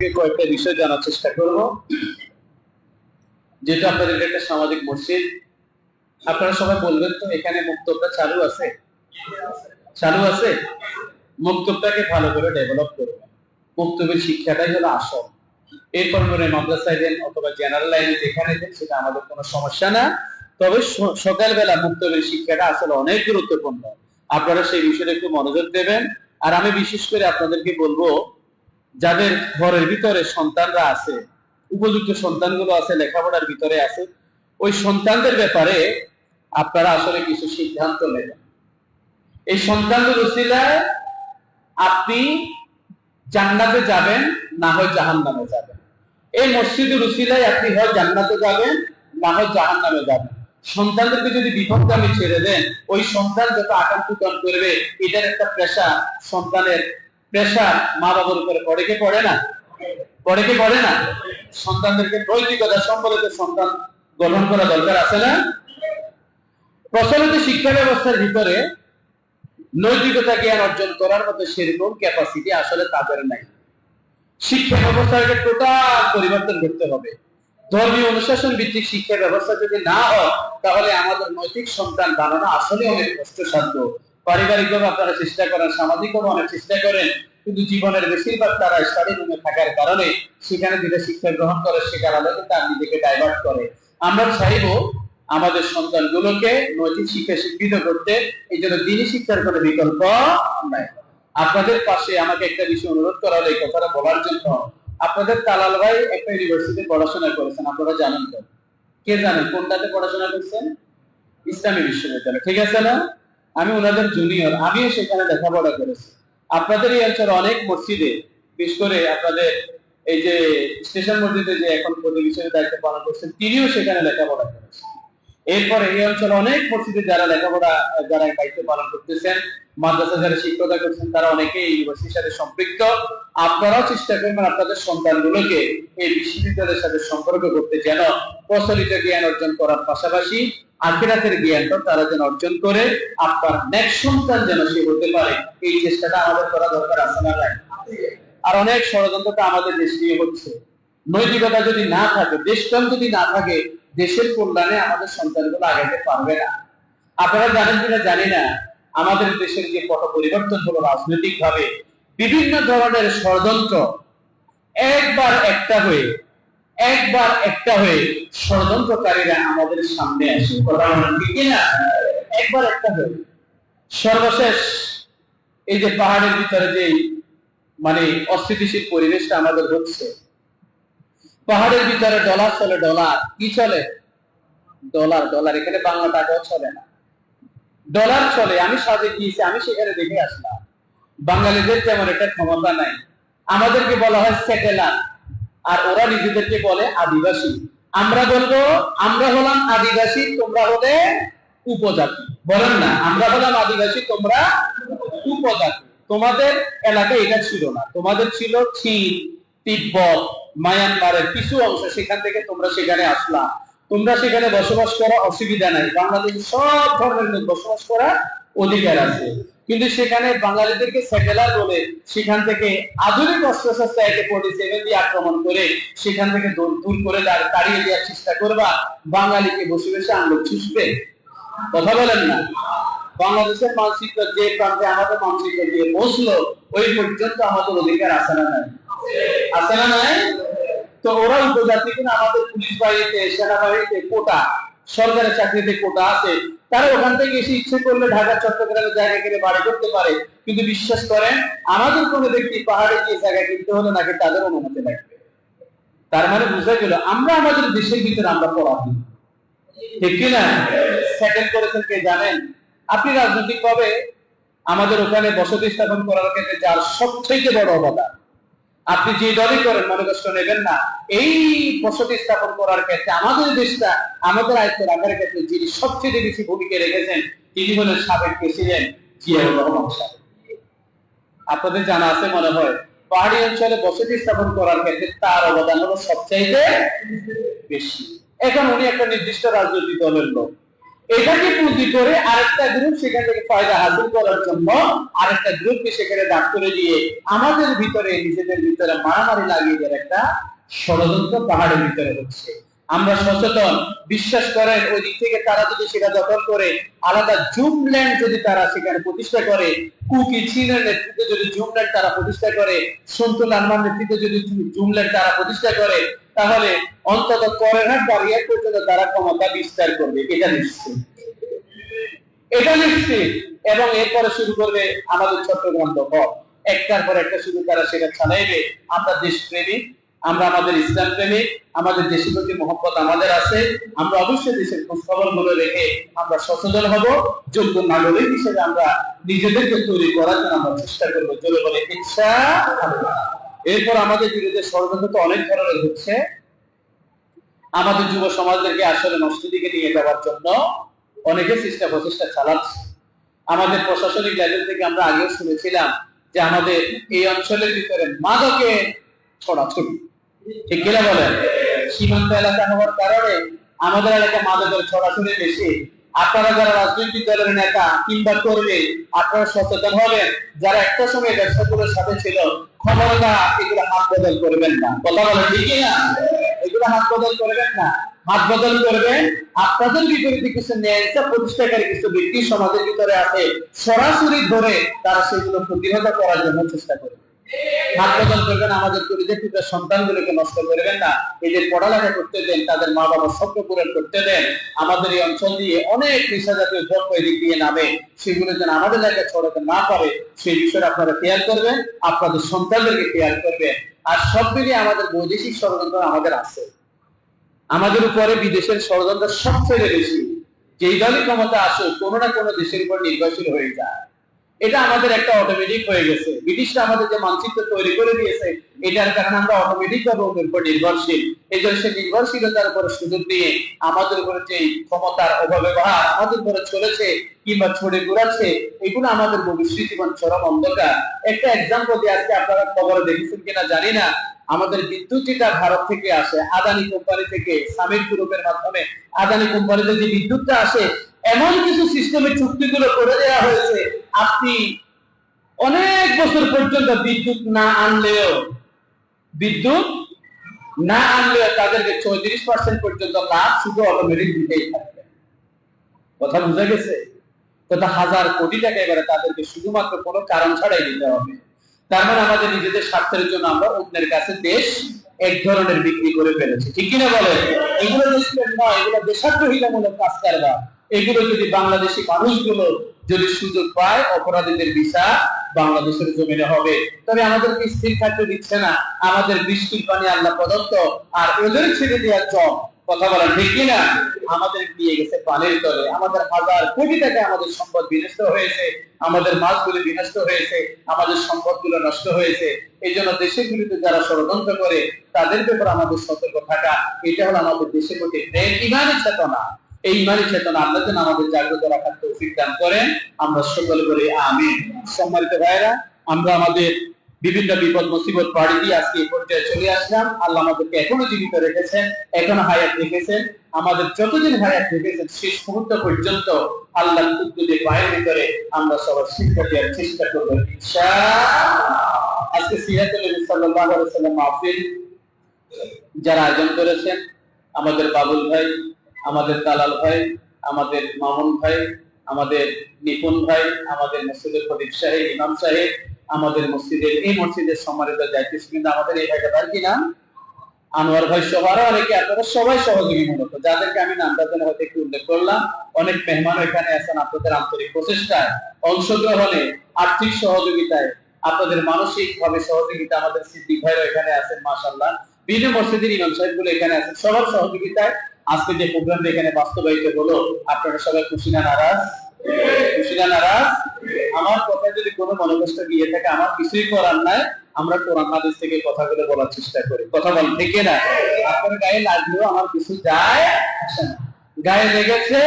কয়েকটা বিষয় জানার চেষ্টা করব। যেটা আপনাদের একটা সামাজিক মসজিদ। আপনারা সবাই বলবেন তো, এখানে মুক্তবটা চালু আছে? চালু আছে? মুক্তবটাকে ভালো করে ডেভেলপ করবেন মুক্তবের শিক্ষাটাই হলো আসল। এরপর মনে মাদ্রাসায় দেন অথবা জেনারেল লাইনে যেখানে দেন সেটা আমাদের কোনো সমস্যা না। তবে সকালবেলা মুক্তবের শিক্ষাটা আসলে অনেক গুরুত্বপূর্ণ। আপনারা সেই বিষয়ে একটু মনোযোগ দেবেন। আর আমি বিশেষ করে আপনাদেরকে বলব যাদের ঘরের ভিতরে সন্তানরা আছে, উপযুক্ত সন্তানগুলো আছে, লেখাপড়ার ভিতরে আছে, ওই সন্তানদের ব্যাপারে আপনারা আসলে কিছু সিদ্ধান্ত নেবেন। এই সন্তানদের আপনি জান্নাতে যাবেন, না হয় জাহান্নামে যাবেন। এই মসজিদের উসিলায় আপনি হয় জান্নাতে যাবেন, না হয় জাহান্নামে যাবেন। সন্তানদেরকে যদি বিপদগামী ছেড়ে দেন, ওই সন্তান যত আকাঙ্ক্ষিতন করবে, এটার একটা পেশা সন্তানের প্রেশার মা বাবার উপরে পড়ে কি পড়ে না? পড়ে কি পড়ে না? সন্তানদেরকে নৈতিকতা সম্বলিত সন্তান গঠন করা দরকার আছে না? প্রচলিত শিক্ষা ব্যবস্থার ভিতরে নৈতিকতা জ্ঞান অর্জন করার মতো সেরকম ক্যাপাসিটি আসলে তাদের নাই। শিক্ষা ব্যবস্থাকে টোটাল পরিবর্তন করতে হবে। ধর্মীয় অনুশাসন ভিত্তিক শিক্ষা ব্যবস্থা যদি না হয়, তাহলে আমাদের নৈতিক সন্তান বানানো আসলে অনেক কষ্টসাধ্য। পারিবারিক ভাবে আপনারা চেষ্টা করেন সামাজিক ভাবে অনেক চেষ্টা করেন, কিন্তু জীবনের বেশিরভাগ তারা স্টাডি রুমে থাকার কারণে সেখানে যেটা শিক্ষা গ্রহণ করে সেটার আলোকে তার নিজেকে ডাইভার্ট করে। আমরা চাইব আমাদের সন্তানগুলোকে নৈতিক শিক্ষা শিক্ষিত করতে, এই জন্য দিনই শিক্ষার কোনো বিকল্প নাই। আপনাদের পাশে আমাকে একটা বিষয় অনুরোধ করা হলো, এই কথাটা বলার জন্য। আপনাদের তালাল ভাই একটা ইউনিভার্সিটি পড়াশোনা করেছেন, আপনারা জানেন তো। কে জানেন, কোনটাতে পড়াশোনা করছেন? ইসলামী বিশ্ববিদ্যালয়, ঠিক আছে না? আমি ওনাদের জুনিয়র আমিও সেখানে লেখাপড়া করেছি। আপনাদের এই অঞ্চলে অনেক মসজিদে, বিশেষ করে আপনাদের এই যে স্টেশন মসজিদে যে এখন প্রতিবেশীর দায়িত্ব পালন করছেন, তিনিও সেখানে লেখাপড়া করেছেন। এরপরে এই অঞ্চলে অনেক মসজিদে যারা লেখাপড়া, যারা দায়িত্ব পালন করতেছেন, মাদ্রাসা যারা শিক্ষকতা করছেন, তারা অনেকে ইউনিভার্সিটির সাথে সম্পৃক্ত। আপনারাও চেষ্টা করবেন আপনাদের সন্তানগুলোকে এই বিশ্ববিদ্যালয়ের সাথে সম্পর্ক করতে যেন প্রচলিত জ্ঞান অর্জন করার পাশাপাশি আখিরাতের জ্ঞানটা তারা যেন অর্জন করে, আপনার নেক্সট সন্তান যেন সে হতে পারে, এই চেষ্টাটা আমাদের করা দরকার, আছে না আর অনেক ষড়যন্ত্রটা আমাদের দেশ নিয়ে হচ্ছে। নৈতিকতা যদি না থাকে, দেশপ্রেম যদি না থাকে দেশের কল্যাণে আমাদের সন্তানগুলো আগাইতে পারবে না। আপনারা জানেন কিনা জানি না, আমাদের দেশের যে পট পরিবর্তন হলো রাজনৈতিক ভাবে বিভিন্ন ধরনের ষড়যন্ত্র একবার একটা হয়ে, একবার একটা হয়ে ষড়যন্ত্রকারীরা আমাদের সামনে আসে। কথা বলেন না একবার একটা হয়ে। সর্বশেষ এই যে পাহাড়ের ভিতরে যে মানে অস্থিতিশীল পরিবেশটা আমাদের হচ্ছে পাহাড়ের ভিতরে ডলার চলে, ডলার। কি চলে? Dollar dollar. এখানে বাংলা টাকাও চলে না। ডলার চলে, আমি সাজে গিয়েছি আমি সেখানে দেখে আসলাম। বাঙালিদের তেমন একটা ক্ষমতা নাই। আমাদেরকে বলা হয় সেটেলার। আর ওরা নিজেদেরকে বলে আদিবাসী। আমরা বলব, আমরা হলাম আদিবাসী, তোমরা হলে উপজাতি। বলেন না, আমরা হলাম আদিবাসী, তোমরা উপজাতি। তোমাদের এলাকায় এটা ছিল না। তোমাদের ছিল চীন তিব্বত, মায়ানমারের কিছু অংশ সেখান থেকে তোমরা সেখানে আসলা। তোমরা সেখানে বসবাস করা অসুবিধা নাই। বাংলাদেশে সব ধর্মের লোক বসবাস করার অধিকার আছে। কিন্তু সেখানে বাঙালিদেরকে সেটেলার বলে সেখান থেকে আধুনিক অস্ত্রশস্ত্র একে ফোর্টি সেভেন দিয়ে আক্রমণ করে সেখান থেকে দূর করে তাড়িয়ে দেওয়ার চেষ্টা করবা। বাঙালিকে বসে বসে আঙ্গুল চুষবে। কথা বলেন না। বাংলাদেশের মানচিত্র যে প্রান্তে আমাদের মানচিত্র দিয়ে পৌঁছলো ওই পর্যন্ত আমাদের অধিকার আছে না নাই। আছে না নাই? তো ওরা উপজাতি কিনা আমাদের পুলিশ বাহিনীতে, সেনাবাহিনীতে কোটা সরকারি চাকরিতে কোটা আছে। তারা ওখান থেকে এসে ইচ্ছে করলে ঢাকা, চট্টগ্রামের জায়গা কিনে বাড়ি করতে পারে। কিন্তু বিশ্বাস করেন, আমাদের ব্যক্তি পাহাড়ে গিয়ে জায়গা কিনতে হলে নাকি তাদের অনুমতি লাগবে। তার মানে বোঝা গেল, আমরা আমাদের দেশের ভিতরে আমরা ঠিক কিনা? সেটেল করেছেন কে জানেন? আপনি রাজনৈতিক ভাবে আমাদের ওখানে বসতি স্থাপন করার ক্ষেত্রে যার সবচেয়ে বড় অবদান আপনি যে দলই করেন, মনে কষ্ট নেবেন না। এই বসতি স্থাপন করার ক্ষেত্রে আমাদের দেশটা, আমাদের আয়ত্ত রাখার ক্ষেত্রে যিনি সবচেয়ে বেশি ভূমিকা রেখেছেন, তিনি হলেন সাবেক প্রেসিডেন্ট জিয়াউর রহমান সাহেব। আপনাদের জানা আছে মনে হয়, পাহাড়ি অঞ্চলে বসতি স্থাপন করার ক্ষেত্রে তার অবদান হলো সবচাইতে বেশি। এখন উনি একটা নির্দিষ্ট রাজনৈতিক দলের লোক। এটাকে পুঁজি করে আরেকটা গ্রুপ সেখান থেকে ফায়দা হাসিল করার জন্য আরেকটা গ্রুপকে সেখানে ডাক করে দিয়ে আমাদের ভিতরে নিজেদের ভিতরে মারামারি লাগিয়ে দেওয়ার একটা ষড়যন্ত্র পাহাড়ের ভিতরে হচ্ছে। আমরা সচেতন, বিশ্বাস করেন, ওই দিক থেকে তারা যদি সেটা দখল করে, আলাদা জুমল্যান্ড যদি তারা সেখানে প্রতিষ্ঠা করে, কুকি চীনের নেতৃত্বে যদি জুমল্যান্ড তারা প্রতিষ্ঠা করে সন্তু লালমার নেতৃত্বে যদি জুমল্যান্ড তারা প্রতিষ্ঠা করে তাহলে অন্তত করেনহাট বাড়িয়ে পর্যন্ত তারা ক্ষমতা বিস্তার করবে, এটা নিশ্চিত। এটা নিশ্চিত, এবং এরপরে শুরু করবে আমাদের চট্টগ্রাম দখল। একটার পর একটা শুরু তারা সেটা চালাইবে আমরা দেশপ্রেমিক আমরা আমাদের ইসলাম প্রেমিক আমাদের দেশের প্রতি মহব্বত আমাদের আছে, আমরা অবশ্যই দেশের খোঁজখবরগুলো রেখে আমরা সচেতন হব, যোগ্য নাগরিক হিসেবে আমরা নিজেদেরকে তৈরি করার জন্য আমরা চেষ্টা করব। জোরে বলে ইচ্ছা। এরপর আমাদের বিরুদ্ধে ষড়যন্ত্র তো অনেক ধরনের হচ্ছে। আমাদের যুব সমাজদেরকে আসলে নষ্ট দিকে নিয়ে যাওয়ার জন্য অনেকে চেষ্টা প্রচেষ্টা চালাচ্ছে। আমাদের প্রশাসনিক লেভেল থেকে আমরা আগেও শুনেছিলাম যে আমাদের এই অঞ্চলের ভিতরে মাদকের ছড়াছড়ি ঠিক কিনা বলেন? সীমান্ত এলাকা হওয়ার কারণে আমাদের এলাকা মাদকের ছড়াছড়ি বেশি। আপনারা যারা রাজনৈতিক দলের নেতা কিংবা কর্মী, আপনারা সচেতন হবেন। যারা একটা সময় ব্যবসাগুলোর সাথে ছিল খবরদার এগুলো হাত বদল করবেন না। কথা বলেন ঠিকই না এগুলো হাত বদল করবেন না। হাত বদল করবেন, আপনাদের বিপরীতে কিছু ন্যায়টা প্রতিষ্ঠাকারী কিছু ব্যক্তি সমাজের ভিতরে আছে, সরাসরি ধরে তারা সেগুলো প্রতিহত করার জন্য চেষ্টা করবে। আমাদের এই অঞ্চল দিয়ে অনেক জাতীয় দ্রব্য এদিক দিয়ে নামে, সেগুলো যেন আমাদের এলাকায় ছড়াতে না পারে, সেই বিষয়ে আপনারা করবেন, আপনাদের সন্তানদেরকে করবেন, আর সব আমাদের বৈদেশিক ষড়যন্ত্র আমাদের আছে। আমাদের উপরে বিদেশের ষড়যন্ত্র সবচেয়ে বেশি, যেই দলই ক্ষমতা আসুক, কোনো না কোনো দেশের উপর নির্ভরশীল হয়ে যায়। এটা আমাদের একটা অটোমেটিক হয়ে গেছে। ব্রিটিশরা আমাদের যে মানচিত্র তৈরি করে দিয়েছে, এটার কারণে আমরা অটোমেটিক ভাবে ওদের উপর নির্ভরশীল। এই জন্য সে নির্ভরশীলতার উপরে সুযোগ দিয়ে আমাদের উপরে যে ক্ষমতার অপব্যবহার আমাদের উপরে চলেছে কিংবা ছড়ে ঘুরাচ্ছে এগুলো আমাদের ভবিষ্যৎ জীবন চরম অন্ধকার। একটা এক্সাম্পল দিয়ে আজকে আপনারা খবরে দেখেছেন কিনা জানি না। আমাদের বিদ্যুৎ যেটা ভারত থেকে আসে, আদানি কোম্পানি থেকে, সামির গ্রুপের মাধ্যমে, আদানি কোম্পানিতে যে বিদ্যুৎটা আসে এমন কিছু সিস্টেমের চুক্তিগুলো করে দেওয়া হয়েছে, আপনি অনেক বছর পর্যন্ত বিদ্যুৎ না আনলেও, বিদ্যুৎ না আনলেও তাদেরকে চৌত্রিশ পার্সেন্ট পর্যন্ত লাভ শুধু অটোমেটিক দিতেই থাকবে। কথা বুঝা গেছে? তথা হাজার কোটি টাকা এবারে তাদেরকে শুধুমাত্র কোনো কারণ ছাড়াই দিতে হবে। তার মানে আমাদের নিজেদের স্বার্থের জন্য আমরা অন্যের কাছে দেশ এক ধরনের বিক্রি করে ফেলেছি। ঠিক কিনা বলেন? এগুলো দেশের নয়, এগুলো দেশাত্মহীনামূলক কাজ কারবার। এগুলো যদি বাংলাদেশি মানুষগুলো যদি সুযোগ পায়, অপরাধীদের বিচার বাংলাদেশের জমিনে হবে। তবে আমাদেরকে স্থির থাকতে দিচ্ছে না। আমাদের বৃষ্টির পানি আল্লাহ প্রদত্ত, আর ওদের ছেড়ে দেওয়ার চক কথা বলেন ঠিক কিনা আমাদের নিয়ে গেছে পানির তলে। আমাদের হাজার কোটি টাকা আমাদের সম্পদ বিনষ্ট হয়েছে। আমাদের মাছগুলি বিনষ্ট হয়েছে। আমাদের সম্পদগুলো নষ্ট হয়েছে। এই জন্য দেশের বিরুদ্ধে যারা ষড়যন্ত্র করে, তাদের ব্যাপারে আমাদের সতর্ক থাকা। এটা হলো আমাদের দেশের প্রতি ইমানের চেতনা। এই ইমানি চেতনা আল্লাহ যেন আমাদের জাগ্রত রাখার তৌফিক দান করেন। আমরা সকলে বলি আমিন। সম্মানিত ভাইরা আমরা আমাদের বিভিন্ন বিপদ, মুসিবত পাড়ি দিয়ে আজকে এই পর্যায়ে চলে আসলাম। আল্লাহ আমাদেরকে এখনও জীবিত রেখেছেন, এখনও হায়াত রেখেছেন। আমাদের যতদিন হায়াত রেখেছেন, শেষ মুহূর্ত পর্যন্ত আল্লাহ কুদ্দুদের পায়ের ভিতরে আমরা সবার শিক্ষা দেওয়ার চেষ্টা করব। আজকে সিরাতুল সাল্লাল্লাহু মাহফিল যারা আয়োজন করেছেন, আমাদের বাবুল ভাই আমাদের দালাল ভাই, আমাদের মামুন ভাই, আমাদের নিপুণ ভাই, আমাদের মসজিদের প্রদীপ সাহেব, ইমাম সাহেব, আমাদের মসজিদের এই মসজিদের সম্মানিত দায়িত্ব কিন্তু আমাদের এই ভাইটা তার কি নাম? আনোয়ার ভাই সহ আরও অনেকে আপনারা সবাই সহযোগী মূলত। যাদেরকে আমি নামটা যেন হয়তো একটু উল্লেখ করলাম, অনেক মেহমান এখানে আছেন আপনাদের আন্তরিক প্রচেষ্টায়, অংশগ্রহণে, আর্থিক সহযোগিতায়, আপনাদের মানসিক ভাবে সহযোগিতা আমাদের সিদ্দিক ভাইরা এখানে আছেন মাসাল্লাহ বিভিন্ন মসজিদের ইমাম সাহেবগুলো এখানে আছেন, সবার সহযোগিতায় আজকে যে প্রোগ্রামটা এখানে বাস্তবায়িত হলো, আপনারা সবাই খুশি না নারাজ? খুশি না নারাজ? আমার কথা যদি কোনো মনোকষ্ট গিয়ে থাকে, আমার কিছুই করার নাই। আমরা কোরআন হাদিস থেকে কথাগুলো বলার চেষ্টা করি। কথা বল, ঠিক না? আপনার গায়ে লাগলেও আমার কিছু যায় আসে না। গায়ে লেগেছে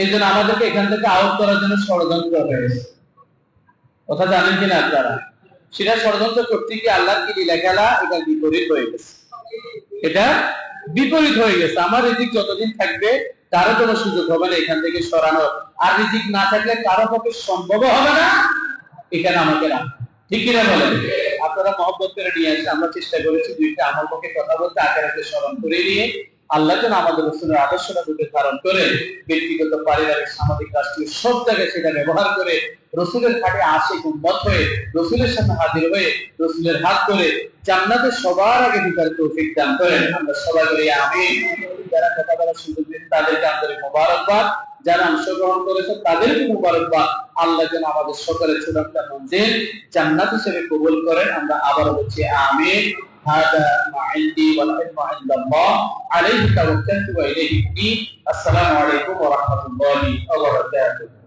এই জন্য আমাদেরকে এখান থেকে আউট করার জন্য ষড়যন্ত্র হয়েছে। কথা জানেন কিনা আপনারা? সেটা ষড়যন্ত্র করতে গিয়ে আল্লাহর কি লীলা খেলা? এটা বিপরীত হয়ে গেছে। এটা বিপরীত হয়ে গেছে। আমার এদিক যতদিন থাকবে, তারও কোনো সুযোগ হবে না এখান থেকে সরানো আর রিজিক না থাকলে কারও পক্ষে সম্ভব হবে না। এখানে আমাকে রাখা। ঠিক কিনা বলেন? আপনারা মহব্বত করে নিয়ে আসে আমরা চেষ্টা করেছি দুইটা আমার পক্ষে কথা বলতে আকারাকে স্মরণ করে নিয়ে। আল্লাহ যেন আমাদের রসুলের আদর্শটা দুটো ধারণ করে, ব্যক্তিগত, পারিবারিক, সামাজিক, রাষ্ট্রীয় সব জায়গায় সেটা ব্যবহার করে রসুলের খাটে আসে উন্মত হয়ে, রসুলের সামনে হাজির হয়ে, রসুলের হাত ধরে জান্নাতে সবার আগে ঢুকার তৌফিক দান করেন। আমরা সবাই বলি আমি যারা কথা বলার সুযোগ দিন তাদেরকে আন্তরিক মোবারকবাদ। যারা অংশগ্রহণ করেছে, তাদেরকে মোবারকবাদ। আল্লাহ যেন আমাদের সকলের ছোটটা মঞ্জিল জান্নাত হিসেবে কবুল করেন। আমরা আবার বলছি, আমিন। هذا ما عندي والعلم عند الله. عليه توكلت وإليه اني السلام عليكم ورحمة الله وبركاته.